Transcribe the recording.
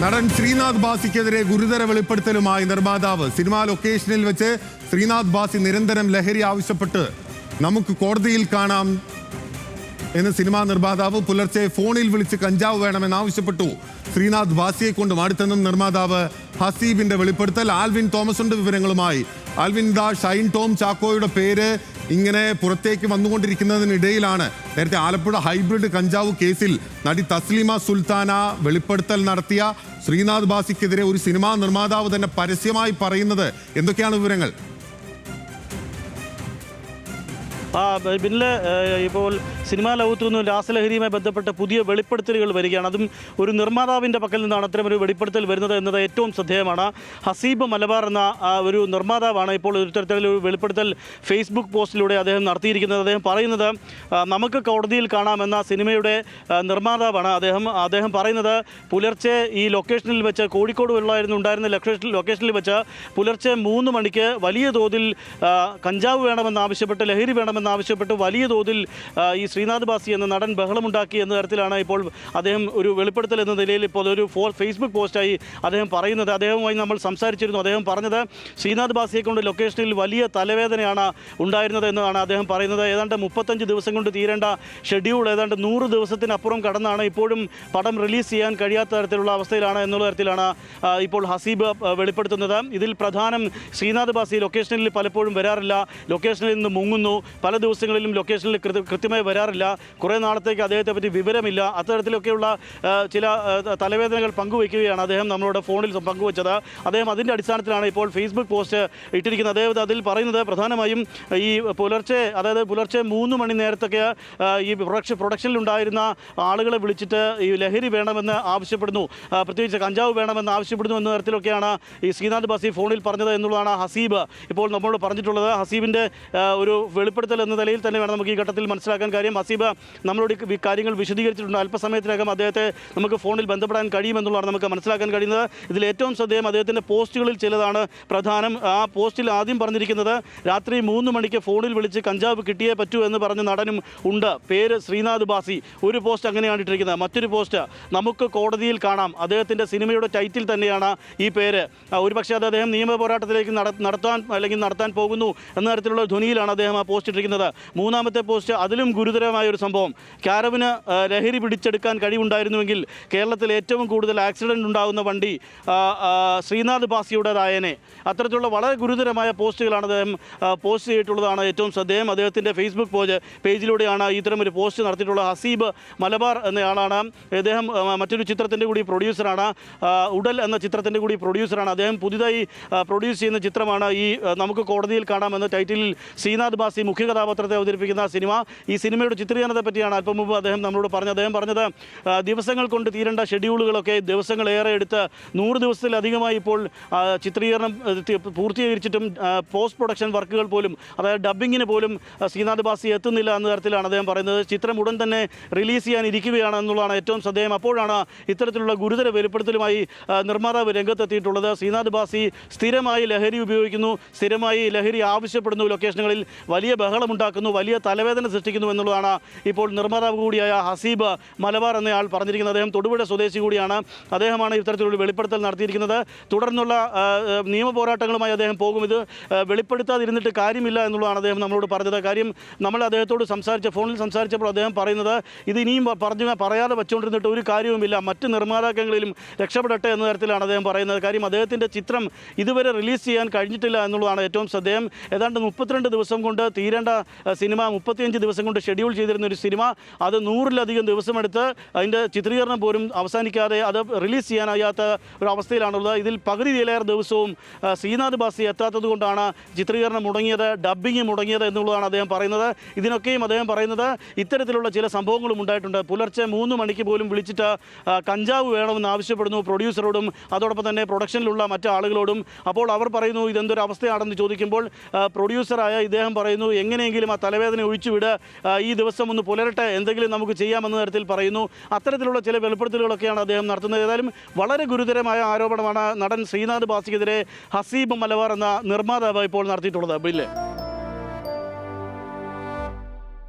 നടൻ ശ്രീനാഥ് ബാസിക്കെതിരെ ഗുരുതര വെളിപ്പെടുത്തലുമായി നിർമ്മാതാവ്. സിനിമാ ലൊക്കേഷനിൽ വെച്ച് ശ്രീനാഥ് ബാസി നിരന്തരം ലഹരി ആവശ്യപ്പെട്ട് നമുക്ക് കോടതിയിൽ കാണാം എന്ന് സിനിമാ നിർമ്മാതാവ് പുലർച്ചെ ഫോണിൽ വിളിച്ച് കഞ്ചാവ് വേണമെന്ന് ആവശ്യപ്പെട്ടു. ശ്രീനാഥ് ബാസിയെ കൊണ്ട് മടുത്തെന്നും നിർമ്മാതാവ് ഹസീബിന്റെ വെളിപ്പെടുത്തൽ. ആൽവിൻ തോമസിന്റെ വിവരങ്ങളുമായി. ആൽവിൻ ദാ ഷൈൻ ടോം ചാക്കോയുടെ പേര് ഇങ്ങനെ പുറത്തേക്ക് വന്നുകൊണ്ടിരിക്കുന്നതിനിടയിലാണ് നേരത്തെ ആലപ്പുഴ ഹൈബ്രിഡ് കഞ്ചാവ് കേസിൽ നടി തസ്ലിമ സുൽത്താന വെളിപ്പെടുത്തൽ നടത്തിയ ശ്രീനാഥ് ബാസിക്കെതിരെ ഒരു സിനിമാ നിർമ്മാതാവ് തന്നെ പരസ്യമായി പറയുന്നത് എന്തൊക്കെയാണ് വിവരങ്ങൾ? ആ ബിന്നിൽ ഇപ്പോൾ സിനിമാ ലോകത്തു നിന്നും രാസലഹരിയുമായി ബന്ധപ്പെട്ട പുതിയ വെളിപ്പെടുത്തലുകൾ വരികയാണ്. അതും ഒരു നിർമ്മാതാവിന്റെ പക്കൽ നിന്നാണ് അത്തരം ഒരു വെളിപ്പെടുത്തൽ വരുന്നത് എന്നത് ഏറ്റവും ശ്രദ്ധേയമാണ്. ഹസീബ് മലബാർ എന്ന ഒരു നിർമ്മാതാവാണ് ഇപ്പോൾ ഒരു വെളിപ്പെടുത്തൽ ഫേസ്ബുക്ക് പോസ്റ്റിലൂടെ അദ്ദേഹം നടത്തിയിരിക്കുന്നത്. അദ്ദേഹം പറയുന്നത് നമുക്ക് കോടതിയിൽ കാണാമെന്ന സിനിമയുടെ നിർമ്മാതാവാണ് അദ്ദേഹം. അദ്ദേഹം പറയുന്നത് പുലർച്ചെ ഈ ലൊക്കേഷനിൽ വെച്ച് കോഴിക്കോട് വെള്ളമായിരുന്നു ഉണ്ടായിരുന്ന ലൊക്കേഷൻ ലൊക്കേഷനിൽ വെച്ച് പുലർച്ചെ മൂന്ന് മണിക്ക് വലിയ തോതിൽ കഞ്ചാവ് വേണമെന്ന് ആവശ്യപ്പെട്ട് ലഹരി വേണമെന്ന് ആവശ്യപ്പെട്ട് വലിയ തോതിൽ ഈ ശ്രീനാഥ് ബാസി എന്ന നടൻ ബഹളമുണ്ടാക്കി എന്ന തരത്തിലാണ് ഇപ്പോൾ അദ്ദേഹം ഒരു വെളിപ്പെടുത്തൽ എന്ന നിലയിൽ ഇപ്പോൾ ഒരു ഫോ ഫേസ്ബുക്ക് പോസ്റ്റായി അദ്ദേഹം പറയുന്നത്. അദ്ദേഹവുമായി നമ്മൾ സംസാരിച്ചിരുന്നു. അദ്ദേഹം പറഞ്ഞത് ശ്രീനാഥ് ബാസിയെ കൊണ്ട് ലൊക്കേഷനിൽ വലിയ തലവേദനയാണ് ഉണ്ടായിരുന്നത് എന്നതാണ് അദ്ദേഹം പറയുന്നത്. ഏതാണ്ട് മുപ്പത്തഞ്ച് ദിവസം കൊണ്ട് തീരേണ്ട ഷെഡ്യൂൾ ഏതാണ്ട് നൂറ് ദിവസത്തിനപ്പുറം കടന്നാണ് ഇപ്പോഴും പടം റിലീസ് ചെയ്യാൻ കഴിയാത്ത തരത്തിലുള്ള അവസ്ഥയിലാണ് എന്നുള്ള തരത്തിലാണ് ഇപ്പോൾ ഹസീബ് വെളിപ്പെടുത്തുന്നത്. ഇതിൽ പ്രധാനം ശ്രീനാഥ് ബാസി ലൊക്കേഷനിൽ പലപ്പോഴും വരാറില്ല. ലൊക്കേഷനിൽ നിന്ന് മുങ്ങുന്നു. പല ദിവസങ്ങളിലും ലൊക്കേഷനിൽ കൃത്യ- കൃത്യമായി വരാറില്ല. കുറേ നാളത്തേക്ക് അദ്ദേഹത്തെ പറ്റി വിവരമില്ല. അത്തരത്തിലൊക്കെയുള്ള ചില തലവേദനകൾ പങ്കുവയ്ക്കുകയാണ് അദ്ദേഹം നമ്മളോട് ഫോണിൽ പങ്കുവച്ചത്. അദ്ദേഹം അതിന്റെ അടിസ്ഥാനത്തിലാണ് ഇപ്പോൾ ഫേസ്ബുക്ക് പോസ്റ്റ് ഇട്ടിരിക്കുന്നത്. അദ്ദേഹം അതിൽ പറയുന്നത് പ്രധാനമായും ഈ പുലർച്ചെ അതായത് പുലർച്ചെ മൂന്ന് മണി നേരത്തൊക്കെ ഈ പ്രൊഡക്ഷൻ പ്രൊഡക്ഷനിലുണ്ടായിരുന്ന ആളുകളെ വിളിച്ചിട്ട് ഈ ലഹരി വേണമെന്ന് ആവശ്യപ്പെടുന്നു. പ്രത്യേകിച്ച് കഞ്ചാവ് വേണമെന്ന് ആവശ്യപ്പെടുന്നു എന്ന തരത്തിലൊക്കെയാണ് ഈ ശ്രീനാഥ് ബാസി ഫോണിൽ പറഞ്ഞത് എന്നുള്ളതാണ് ഹസീബ് ഇപ്പോൾ നമ്മളോട് പറഞ്ഞിട്ടുള്ളത്. ഹസീബിന്റെ ഒരു വെളിപ്പെടുത്തൽ എന്ന നിലയിൽ തന്നെ വേണം നമുക്ക് ഈ ഘട്ടത്തിൽ മനസ്സിലാക്കാൻ കാര്യം. അസീബ നമ്മളോട് ഈ കാര്യങ്ങൾ വിശദീകരിച്ചിട്ടുണ്ട്. അല്പസമയത്തിനകം അദ്ദേഹത്തെ നമുക്ക് ഫോണിൽ ബന്ധപ്പെടാൻ കഴിയുമെന്നുള്ളതാണ് നമുക്ക് മനസ്സിലാക്കാൻ കഴിയുന്നത്. ഇതിൽ ഏറ്റവും ശ്രദ്ധേയം അദ്ദേഹത്തിന്റെ പോസ്റ്റുകളിൽ ചിലതാണ് പ്രധാനം. ആ പോസ്റ്റിൽ ആദ്യം പറഞ്ഞിരിക്കുന്നത് രാത്രി മൂന്ന് മണിക്ക് ഫോണിൽ വിളിച്ച് കഞ്ചാവ് കിട്ടിയേ പറ്റൂ എന്ന് പറഞ്ഞ നടനും ഉണ്ട്. പേര് ശ്രീനാഥ് ബാസി. ഒരു പോസ്റ്റ് അങ്ങനെയാണ് ഇട്ടിരിക്കുന്നത്. മറ്റൊരു പോസ്റ്റ് നമുക്ക് കോടതിയിൽ കാണാം. അദ്ദേഹത്തിന്റെ സിനിമയുടെ ടൈറ്റിൽ തന്നെയാണ് ഈ പേര്. ഒരുപക്ഷെ അത് അദ്ദേഹം നിയമ പോരാട്ടത്തിലേക്ക് നടത്താൻ അല്ലെങ്കിൽ നടത്താൻ പോകുന്നു എന്ന തരത്തിലുള്ള ധ്വനിയിലാണ് അദ്ദേഹം ആ പോസ്റ്റ് ഇട്ടിരിക്കുന്നത്. മൂന്നാമത്തെ പോസ്റ്റ് അതിലും ഗുരുതരമായ ഒരു സംഭവം. ക്യാരവിന് ആ, ലഹരി പിടിച്ചെടുക്കാൻ കഴിവുണ്ടായിരുന്നുവെങ്കിൽ കേരളത്തിൽ ഏറ്റവും കൂടുതൽ ആക്സിഡന്റ് ഉണ്ടാകുന്ന വണ്ടി ശ്രീനാഥ് ബാസിയുടേതായനെ അത്തരത്തിലുള്ള വളരെ ഗുരുതരമായ പോസ്റ്റുകളാണ് അദ്ദേഹം പോസ്റ്റ് ചെയ്തിട്ടുള്ളതാണ് ഏറ്റവും ശ്രദ്ധേയം. അദ്ദേഹത്തിന്റെ ഫേസ്ബുക്ക് പോജ് പേജിലൂടെയാണ് ഇത്തരം ഒരു പോസ്റ്റ് നടത്തിയിട്ടുള്ള ഹസീബ് മലബാർ എന്നയാളാണ്. അദ്ദേഹം മറ്റൊരു ചിത്രത്തിന്റെ കൂടി പ്രൊഡ്യൂസറാണ്. ഉടൽ എന്ന ചിത്രത്തിന്റെ കൂടി പ്രൊഡ്യൂസറാണ്. അദ്ദേഹം പുതിയതായി പ്രൊഡ്യൂസ് ചെയ്യുന്ന ചിത്രമാണ് ഈ നമുക്ക് കോടതിയിൽ കാണാമെന്ന ടൈറ്റിലിൽ ശ്രീനാഥ് ബാസി മുഖ്യ കഥാപാത്രത്തെ അവതരിപ്പിക്കുന്ന സിനിമ. ഈ സിനിമയുടെ ചിത്രീകരണത്തെ പറ്റിയാണ് അല്പം മുമ്പ് അദ്ദേഹം നമ്മളോട് പറഞ്ഞത്. അദ്ദേഹം പറഞ്ഞത് ദിവസങ്ങൾ കൊണ്ട് തീരേണ്ട ഷെഡ്യൂളുകളൊക്കെ ദിവസങ്ങൾ ഏറെ എടുത്ത് നൂറ് ദിവസത്തിലധികമായി ഇപ്പോൾ ചിത്രീകരണം പൂർത്തീകരിച്ചിട്ടും പോസ്റ്റ് പ്രൊഡക്ഷൻ വർക്കുകൾ പോലും അതായത് ഡബ്ബിങ്ങിന് പോലും ശ്രീനാഥ് ബാസി എത്തുന്നില്ല എന്ന തരത്തിലാണ് അദ്ദേഹം പറയുന്നത്. ചിത്രം ഉടൻ തന്നെ റിലീസ് ചെയ്യാൻ ഇരിക്കുകയാണ് എന്നുള്ളതാണ് ഏറ്റവും ശ്രദ്ധേയം. അപ്പോഴാണ് ഇത്തരത്തിലുള്ള ഗുരുതര വെളിപ്പെടുത്തലുമായി നിർമ്മാതാവ് രംഗത്തെത്തിയിട്ടുള്ളത്. ശ്രീനാഥ് ബാസി സ്ഥിരമായി ലഹരി ഉപയോഗിക്കുന്നു സ്ഥിരമായി ലഹരി ആവശ്യപ്പെടുന്നു. ലൊക്കേഷനുകളിൽ വലിയ ബഹളമുണ്ടാക്കുന്നു വലിയ തലവേദന സൃഷ്ടിക്കുന്നു എന്നുള്ളതാണ് ഇപ്പോൾ നിർമ്മാതാവ് കൂടിയായ ഹസീബ് മലബാർ എന്നയാൾ പറഞ്ഞിരിക്കുന്നത്. അദ്ദേഹം തൊടുപുഴ സ്വദേശി കൂടിയാണ്. അദ്ദേഹമാണ് ഇത്തരത്തിലുള്ള വെളിപ്പെടുത്തൽ നടത്തിയിരിക്കുന്നത്. തുടർന്നുള്ള നിയമ പോരാട്ടങ്ങളുമായി അദ്ദേഹം പോകും. ഇത് വെളിപ്പെടുത്താതിരുന്നിട്ട് കാര്യമില്ല എന്നുള്ളതാണ് അദ്ദേഹം നമ്മളോട് പറഞ്ഞത്. കാര്യം നമ്മൾ അദ്ദേഹത്തോട് സംസാരിച്ച ഫോണിൽ സംസാരിച്ചപ്പോൾ അദ്ദേഹം പറയുന്നത് ഇത് ഇനിയും പറഞ്ഞു പറയാതെ വെച്ചുകൊണ്ടിരുന്നിട്ട് ഒരു കാര്യവുമില്ല. മറ്റ് നിർമ്മാതാക്കളിലും രക്ഷപ്പെടട്ടെ എന്ന തരത്തിലാണ് അദ്ദേഹം പറയുന്നത്. കാര്യം അദ്ദേഹത്തിന്റെ ചിത്രം ഇതുവരെ റിലീസ് ചെയ്യാൻ കഴിഞ്ഞിട്ടില്ല എന്നുള്ളതാണ് ഏറ്റവും ശ്രദ്ധേയം. ഏതാണ്ട് മുപ്പത്തിരണ്ട് ദിവസം കൊണ്ട് തീരേണ്ട ആ, സിനിമ മുപ്പത്തിയഞ്ച് ദിവസം കൊണ്ട് ഷെഡ്യൂൾ ചെയ്തിരുന്ന ഒരു സിനിമ അത് നൂറിലധികം ദിവസമെടുത്ത് അതിന്റെ ചിത്രീകരണം പോലും അവസാനിക്കാതെ അത് റിലീസ് ചെയ്യാനാകാത്ത ഒരു അവസ്ഥയിലാണുള്ളത്. ഇതിൽ പകുതിയിലേറെ ദിവസവും ശ്രീനാഥ് ബാസി എത്താത്തത് കൊണ്ടാണ് ചിത്രീകരണം മുടങ്ങിയത് ഡബ്ബിങ് മുടങ്ങിയത് എന്നുള്ളതാണ് അദ്ദേഹം പറയുന്നത്. ഇതിനൊക്കെയും അദ്ദേഹം പറയുന്നത് ഇത്തരത്തിലുള്ള ചില സംഭവങ്ങളും ഉണ്ടായിട്ടുണ്ട്. പുലർച്ചെ മൂന്ന് മണിക്ക് പോലും വിളിച്ചിട്ട് കഞ്ചാവ് വേണമെന്ന് ആവശ്യപ്പെടുന്നു പ്രൊഡ്യൂസറോടും അതോടൊപ്പം തന്നെ പ്രൊഡക്ഷനിലുള്ള മറ്റ് ആളുകളോടും. അപ്പോൾ അവർ പറയുന്നു ഇതെന്തൊരു അവസ്ഥയാണെന്ന് ചോദിക്കുമ്പോൾ പ്രൊഡ്യൂസറായ ഇദ്ദേഹം പറയുന്നു എങ്ങനെയെങ്കിലും ആ തലവേദന ഒഴിച്ചുവിട് ഈ ദിവസം ഒന്ന് പുലരട്ടെ എന്തെങ്കിലും നമുക്ക് ചെയ്യാമെന്ന തരത്തിൽ പറയുന്നു. അത്തരത്തിലുള്ള ചില വെളിപ്പെടുത്തലുകളൊക്കെയാണ് അദ്ദേഹം നടത്തുന്നത്. ഏതായാലും വളരെ ഗുരുതരമായ ആരോപണമാണ് നടൻ ശ്രീനാഥ് ബാസിക്കെതിരെ ഹസീബ് മലബാർ എന്ന നിർമ്മാതാവ് ഇപ്പോൾ നടത്തിയിട്ടുള്ളത്. ബില്ല്